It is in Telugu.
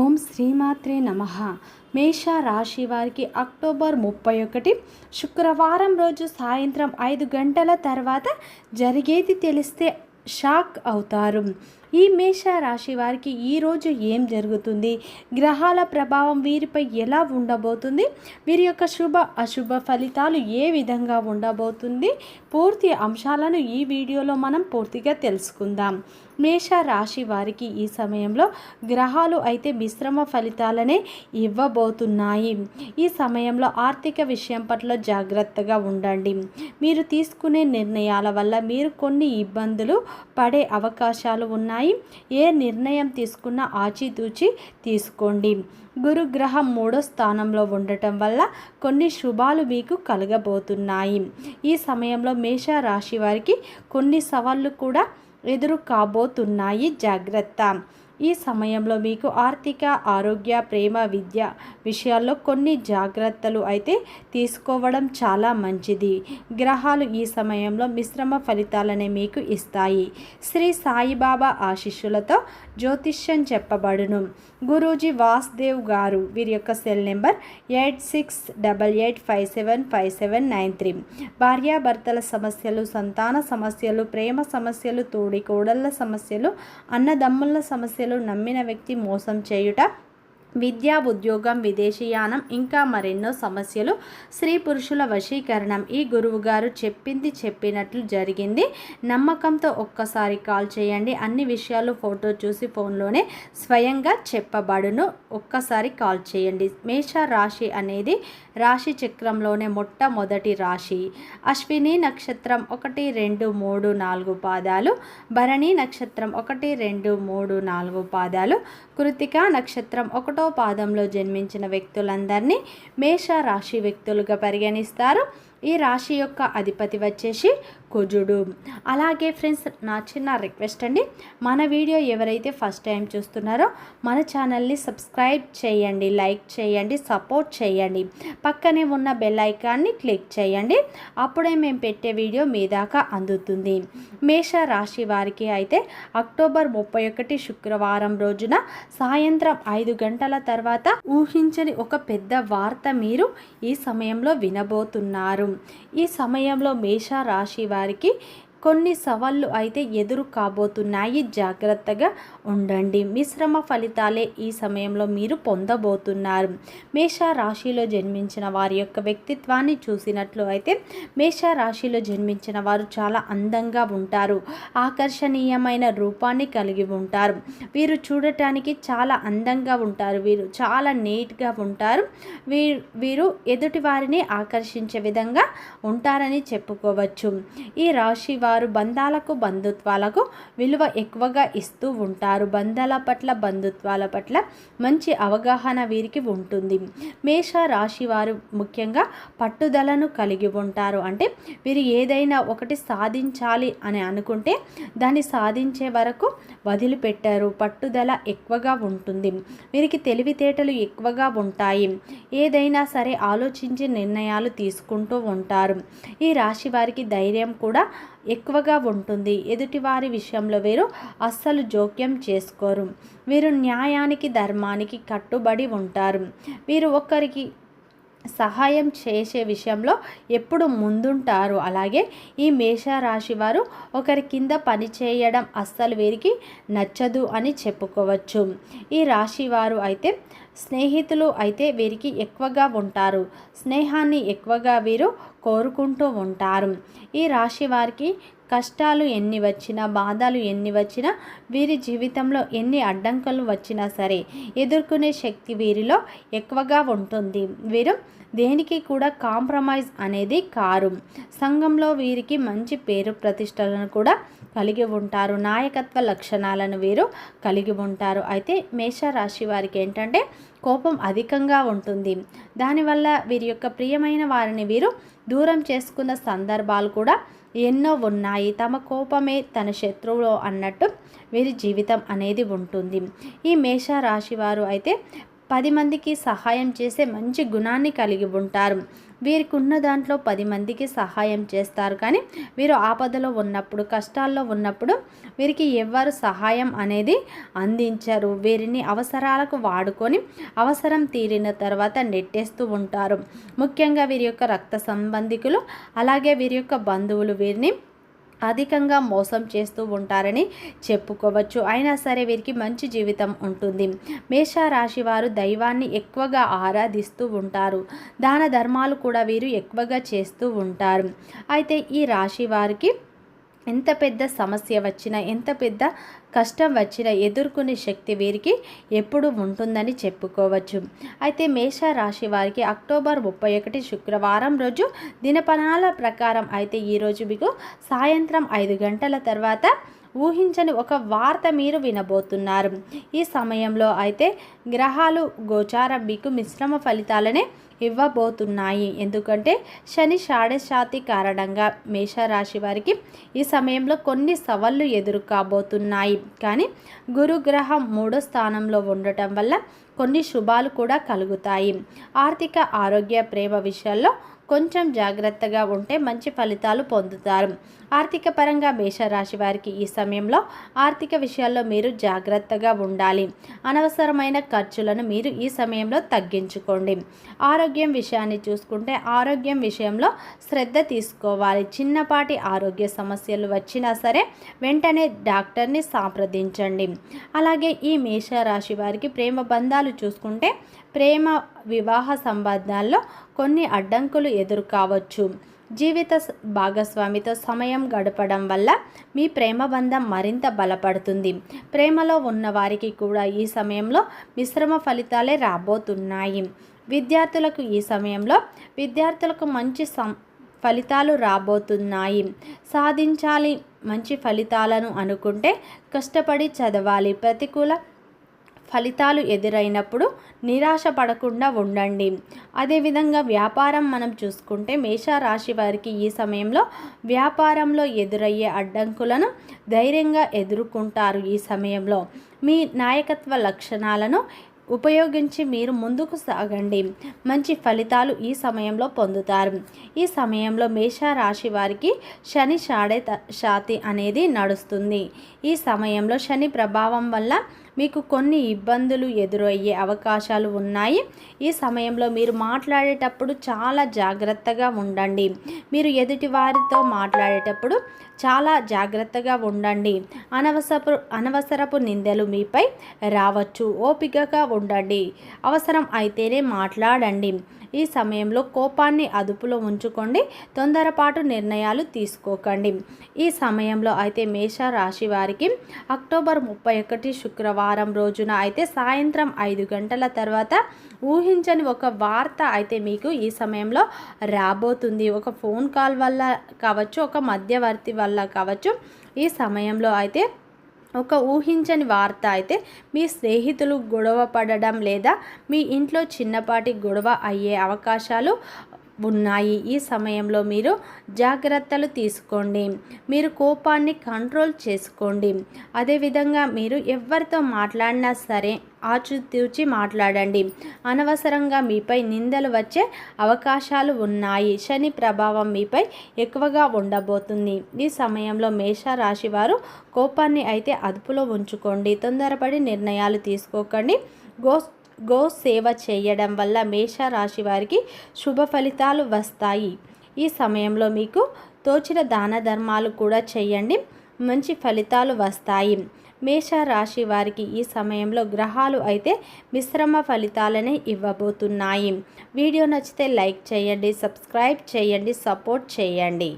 ఓం శ్రీమాత్రే నమ. మేష రాశి వారికి అక్టోబర్ ముప్పై ఒకటి శుక్రవారం రోజు సాయంత్రం ఐదు గంటల తర్వాత జరిగేది తెలిస్తే షాక్ అవుతారు. ఈ మేష రాశి వారికి ఈరోజు ఏం జరుగుతుంది? గ్రహాల ప్రభావం వీరిపై ఎలా ఉండబోతుంది? వీరి యొక్క శుభ అశుభ ఫలితాలు ఏ విధంగా ఉండబోతుంది? పూర్తి అంశాలను ఈ వీడియోలో మనం పూర్తిగా తెలుసుకుందాం. మేష రాశి వారికి ఈ సమయంలో గ్రహాలు అయితే మిశ్రమ ఫలితాలనే ఇవ్వబోతున్నాయి. ఈ సమయంలో ఆర్థిక విషయం పట్ల జాగ్రత్తగా ఉండండి. మీరు తీసుకునే నిర్ణయాల వల్ల మీరు కొన్ని ఇబ్బందులు పడే అవకాశాలు ఉన్నాయి. ఏ నిర్ణయం తీసుకున్నా ఆచితూచి తీసుకోండి. గురుగ్రహం మూడో స్థానంలో ఉండటం వల్ల కొన్ని శుభాలు మీకు కలగబోతున్నాయి. ఈ సమయంలో మేష రాశి వారికి కొన్ని సవాళ్ళు కూడా ఎదురు కాబోతున్నాయి జాగ్రత్త. ఈ సమయంలో మీకు ఆర్థిక ఆరోగ్య ప్రేమ విద్య విషయాల్లో కొన్ని జాగ్రత్తలు అయితే తీసుకోవడం చాలా మంచిది. గ్రహాలు ఈ సమయంలో మిశ్రమ ఫలితాలనే మీకు ఇస్తాయి. శ్రీ సాయిబాబా ఆశిష్యులతో జ్యోతిష్యం చెప్పబడును. గురూజీ వాసుదేవ్ గారు వీరి యొక్క cell number eight six double eight five seven five seven nine three. భార్యాభర్తల సమస్యలు సంతాన సమస్యలు ప్రేమ సమస్యలు తోడి కోడళ్ళ సమస్యలు అన్నదమ్ముల సమస్యలు నమ్మిన వ్యక్తి మోసం చేయుట విద్యా ఉద్యోగం విదేశీయానం ఇంకా మరెన్నో సమస్యలు స్త్రీ పురుషుల వశీకరణం. ఈ గురువు గారు చెప్పింది చెప్పినట్లు జరిగింది. నమ్మకంతో ఒక్కసారి కాల్ చేయండి. అన్ని విషయాలు ఫోటో చూసి ఫోన్లోనే స్వయంగా చెప్పబడును. ఒక్కసారి కాల్ చేయండి. మేష రాశి అనేది రాశి చక్రంలోనే మొట్టమొదటి రాశి. అశ్విని నక్షత్రం ఒకటి రెండు మూడు నాలుగు పాదాలు. భరణి నక్షత్రం ఒకటి రెండు మూడు నాలుగు పాదాలు. కృతికా నక్షత్రం ఒకటి పాదంలో జన్మించిన వ్యక్తులందరినీ మేష రాశి వ్యక్తులుగా పరిగణిస్తారు. ఈ రాశి యొక్క అధిపతి వచ్చేసి కుజుడు. అలాగే ఫ్రెండ్స్ నా చిన్న రిక్వెస్ట్ అండి. మన వీడియో ఎవరైతే ఫస్ట్ టైం చూస్తున్నారో మన ఛానల్ని సబ్స్క్రైబ్ చేయండి లైక్ చేయండి సపోర్ట్ చేయండి. పక్కనే ఉన్న బెల్ ఐకాన్ని క్లిక్ చేయండి. అప్పుడే మేము పెట్టే వీడియో మీ దాకా అందుతుంది. మేష రాశి వారికి అయితే అక్టోబర్ ముప్పై ఒకటి శుక్రవారం రోజున సాయంత్రం ఐదు గంటల తర్వాత ఊహించని ఒక పెద్ద వార్త మీరు ఈ సమయంలో వినబోతున్నారు. ఈ సమయంలో మేష రాశి వారికి కొన్ని సవాళ్ళు అయితే ఎదురు కాబోతున్నాయి. జాగ్రత్తగా ఉండండి. మిశ్రమ ఫలితాలే ఈ సమయంలో మీరు పొందబోతున్నారు. మేష రాశిలో జన్మించిన వారి యొక్క వ్యక్తిత్వాన్ని చూసినట్లు అయితే మేష రాశిలో జన్మించిన వారు చాలా అందంగా ఉంటారు. ఆకర్షణీయమైన రూపాన్ని కలిగి ఉంటారు. వీరు చూడటానికి చాలా అందంగా ఉంటారు. వీరు చాలా నీట్గా ఉంటారు. వీరు వీరు ఎదుటి వారిని ఆకర్షించే విధంగా ఉంటారని చెప్పుకోవచ్చు. ఈ రాశి వారు బంధాలకు బంధుత్వాలకు విలువ ఎక్కువగా ఇస్తూ ఉంటారు. బంధాల పట్ల బంధుత్వాల పట్ల మంచి అవగాహన వీరికి ఉంటుంది. మేష రాశి వారు ముఖ్యంగా పట్టుదలను కలిగి ఉంటారు. అంటే వీరు ఏదైనా ఒకటి సాధించాలి అని అనుకుంటే దాన్ని సాధించే వరకు వదిలిపెట్టారు. పట్టుదల ఎక్కువగా ఉంటుంది. వీరికి తెలివితేటలు ఎక్కువగా ఉంటాయి. ఏదైనా సరే ఆలోచించి నిర్ణయాలు తీసుకుంటూ ఉంటారు. ఈ రాశి వారికి ధైర్యం కూడా ఎక్కువగా ఉంటుంది. ఎదుటివారి విషయంలో వీరు అస్సలు జోక్యం చేసుకోరు. వీరు న్యాయానికి ధర్మానికి కట్టుబడి ఉంటారు. వీరు ఒకరికి సహాయం చేసే విషయంలో ఎప్పుడు ముందుంటారు. అలాగే ఈ మేషరాశి వారు ఒకరి కింద పని చేయడం అస్సలు వీరికి నచ్చదు అని చెప్పుకోవచ్చు. ఈ రాశి వారు అయితే స్నేహితులు అయితే వీరికి ఎక్కువగా ఉంటారు. స్నేహాన్ని ఎక్కువగా వీరు కోరుకుంటూ ఉంటారు. ఈ రాశి వారికి కష్టాలు ఎన్ని వచ్చినా బాధలు ఎన్ని వచ్చినా వీరి జీవితంలో ఎన్ని అడ్డంకులు వచ్చినా సరే ఎదుర్కొనే శక్తి వీరిలో ఎక్కువగా ఉంటుంది. వీరు దేనికి కూడా కాంప్రమైజ్ అనేది కారు. సంఘంలో వీరికి మంచి పేరు ప్రతిష్టలను కూడా కలిగి ఉంటారు. నాయకత్వ లక్షణాలను వీరు కలిగి ఉంటారు. అయితే మేషరాశి వారికి ఏంటంటే కోపం అధికంగా ఉంటుంది. దానివల్ల వీరి యొక్క ప్రియమైన వారిని వీరు దూరం చేసుకున్న సందర్భాలు కూడా ఎన్నో ఉన్నాయి. తమ కోపమే తన శత్రువులో అన్నట్టు వీరి జీవితం అనేది ఉంటుంది. ఈ మేష రాశి వారు అయితే పది మందికి సహాయం చేసే మంచి గుణాన్ని కలిగి ఉంటారు. వీరికి ఉన్న దాంట్లో పది మందికి సహాయం చేస్తారు. కానీ వీరు ఆపదలో ఉన్నప్పుడు కష్టాల్లో ఉన్నప్పుడు వీరికి ఎవ్వరు సహాయం అనేది అందించరు. వీరిని అవసరాలకు వాడుకొని అవసరం తీరిన తర్వాత నెట్టేస్తూ ఉంటారు. ముఖ్యంగా వీరి యొక్క రక్త సంబంధికులు అలాగే వీరి యొక్క బంధువులు వీరిని అధికంగా మోసం చేస్తూ ఉంటారని చెప్పుకోవచ్చు. అయినా సరే వీరికి మంచి జీవితం ఉంటుంది. మేషరాశి వారు దైవాన్ని ఎక్కువగా ఆరాధిస్తూ ఉంటారు. దాన ధర్మాలు కూడా వీరు ఎక్కువగా చేస్తూ ఉంటారు. అయితే ఈ రాశి వారికి ఎంత పెద్ద సమస్య వచ్చినా ఎంత పెద్ద కష్టం వచ్చినా ఎదుర్కొనే శక్తి వీరికి ఎప్పుడు ఉంటుందని చెప్పుకోవచ్చు. అయితే మేష రాశి వారికి అక్టోబర్ ముప్పై ఒకటి శుక్రవారం రోజు దినపనాల ప్రకారం అయితే ఈరోజు మీకు సాయంత్రం ఐదు గంటల తర్వాత ఊహించని ఒక వార్త మీరు వినబోతున్నారు. ఈ సమయంలో అయితే గ్రహాలు గోచారం మీకు మిశ్రమ ఫలితాలనే ఇవ్వబోతున్నాయి. ఎందుకంటే శని షాడశాతి కారణంగా మేషరాశి వారికి ఈ సమయంలో కొన్ని సవాళ్ళు ఎదురు కాబోతున్నాయి కానీ గురుగ్రహం మూడో స్థానంలో ఉండటం వల్ల కొన్ని శుభాలు కూడా కలుగుతాయి. ఆర్థిక ఆరోగ్య ప్రేమ విషయాల్లో కొంచెం జాగ్రత్తగా ఉంటే మంచి ఫలితాలు పొందుతారు. ఆర్థిక పరంగా మేషరాశి వారికి ఈ సమయంలో ఆర్థిక విషయాల్లో మీరు జాగ్రత్తగా ఉండాలి. అనవసరమైన ఖర్చులను మీరు ఈ సమయంలో తగ్గించుకోండి. ఆరోగ్యం విషయాన్ని చూసుకుంటే ఆరోగ్యం విషయంలో శ్రద్ధ తీసుకోవాలి. చిన్నపాటి ఆరోగ్య సమస్యలు వచ్చినా సరే వెంటనే డాక్టర్ని సంప్రదించండి. అలాగే ఈ మేషరాశి వారికి ప్రేమ బంధాలు చూసుకుంటే ప్రేమ వివాహ సంబంధాల్లో కొన్ని అడ్డంకులు ఎదురు కావచ్చు జీవిత భాగస్వామితో సమయం గడపడం వల్ల మీ ప్రేమ బంధం మరింత బలపడుతుంది. ప్రేమలో ఉన్న వారికి కూడా ఈ సమయంలో మిశ్రమ ఫలితాలే రాబోతున్నాయి. విద్యార్థులకు ఈ సమయంలో విద్యార్థులకు మంచి సం ఫలితాలు రాబోతున్నాయి. సాధించాలి మంచి ఫలితాలను అనుకుంటే కష్టపడి చదవాలి. ప్రతికూల ఫలితాలు ఎదురైనప్పుడు నిరాశ పడకుండా ఉండండి. అదేవిధంగా వ్యాపారం మనం చూసుకుంటే మేషరాశి వారికి ఈ సమయంలో వ్యాపారంలో ఎదురయ్యే అడ్డంకులను ధైర్యంగా ఎదుర్కొంటారు ఈ సమయంలో. మీ నాయకత్వ లక్షణాలను ఉపయోగించి మీరు ముందుకు సాగండి. మంచి ఫలితాలు ఈ సమయంలో పొందుతారు. ఈ సమయంలో మేషరాశి వారికి శని షాడే షాతి అనేది నడుస్తుంది. ఈ సమయంలో శని ప్రభావం వల్ల మీకు కొన్ని ఇబ్బందులు ఎదురయ్యే అవకాశాలు ఉన్నాయి. ఈ సమయంలో మీరు మాట్లాడేటప్పుడు చాలా జాగ్రత్తగా ఉండండి. మీరు ఎదుటి వారితో మాట్లాడేటప్పుడు చాలా జాగ్రత్తగా ఉండండి. అనవసరపు అనవసరపు నిందలు మీపై రావచ్చు. ఓపికగా ఉండండి. అవసరం అయితేనే మాట్లాడండి. ఈ సమయంలో కోపాన్ని అదుపులో ఉంచుకోండి. తొందరపాటు నిర్ణయాలు తీసుకోకండి. ఈ సమయంలో అయితే మేష రాశి వారికి అక్టోబర్ ముప్పై ఒకటి శుక్రవారం వారం రోజున అయితే సాయంత్రం ఐదు గంటల తర్వాత ఊహించని ఒక వార్త అయితే మీకు ఈ సమయంలో రాబోతుంది. ఒక ఫోన్ కాల్ వల్ల కావచ్చు ఒక మధ్యవర్తి వల్ల కావచ్చు ఈ సమయంలో అయితే ఒక ఊహించని వార్త అయితే మీ స్నేహితులు గొడవ పడడం లేదా మీ ఇంట్లో చిన్నపాటి గొడవ అయ్యే అవకాశాలు ఉన్నాయి. ఈ సమయంలో మీరు జాగ్రత్తలు తీసుకోండి. మీరు కోపాన్ని కంట్రోల్ చేసుకోండి. అదేవిధంగా మీరు ఎవరితో మాట్లాడినా సరే ఆచితూచి మాట్లాడండి. అనవసరంగా మీపై నిందలు వచ్చే అవకాశాలు ఉన్నాయి. శని ప్రభావం మీపై ఎక్కువగా ఉండబోతుంది. ఈ సమయంలో మేషరాశి వారు కోపాన్ని అయితే అదుపులో ఉంచుకోండి. తొందరపడి నిర్ణయాలు తీసుకోకండి. గోస్ గో సేవ చేయడం వల్ల మేషరాశి వారికి శుభ ఫలితాలు వస్తాయి. ఈ సమయంలో మీకు తోచిన దాన ధర్మాలు కూడా చేయండి. మంచి ఫలితాలు వస్తాయి. మేషరాశి వారికి ఈ సమయంలో గ్రహాలు అయితే మిశ్రమ ఫలితాలనే ఇవ్వబోతున్నాయి. వీడియో నచ్చితే లైక్ చేయండి సబ్స్క్రైబ్ చేయండి సపోర్ట్ చేయండి.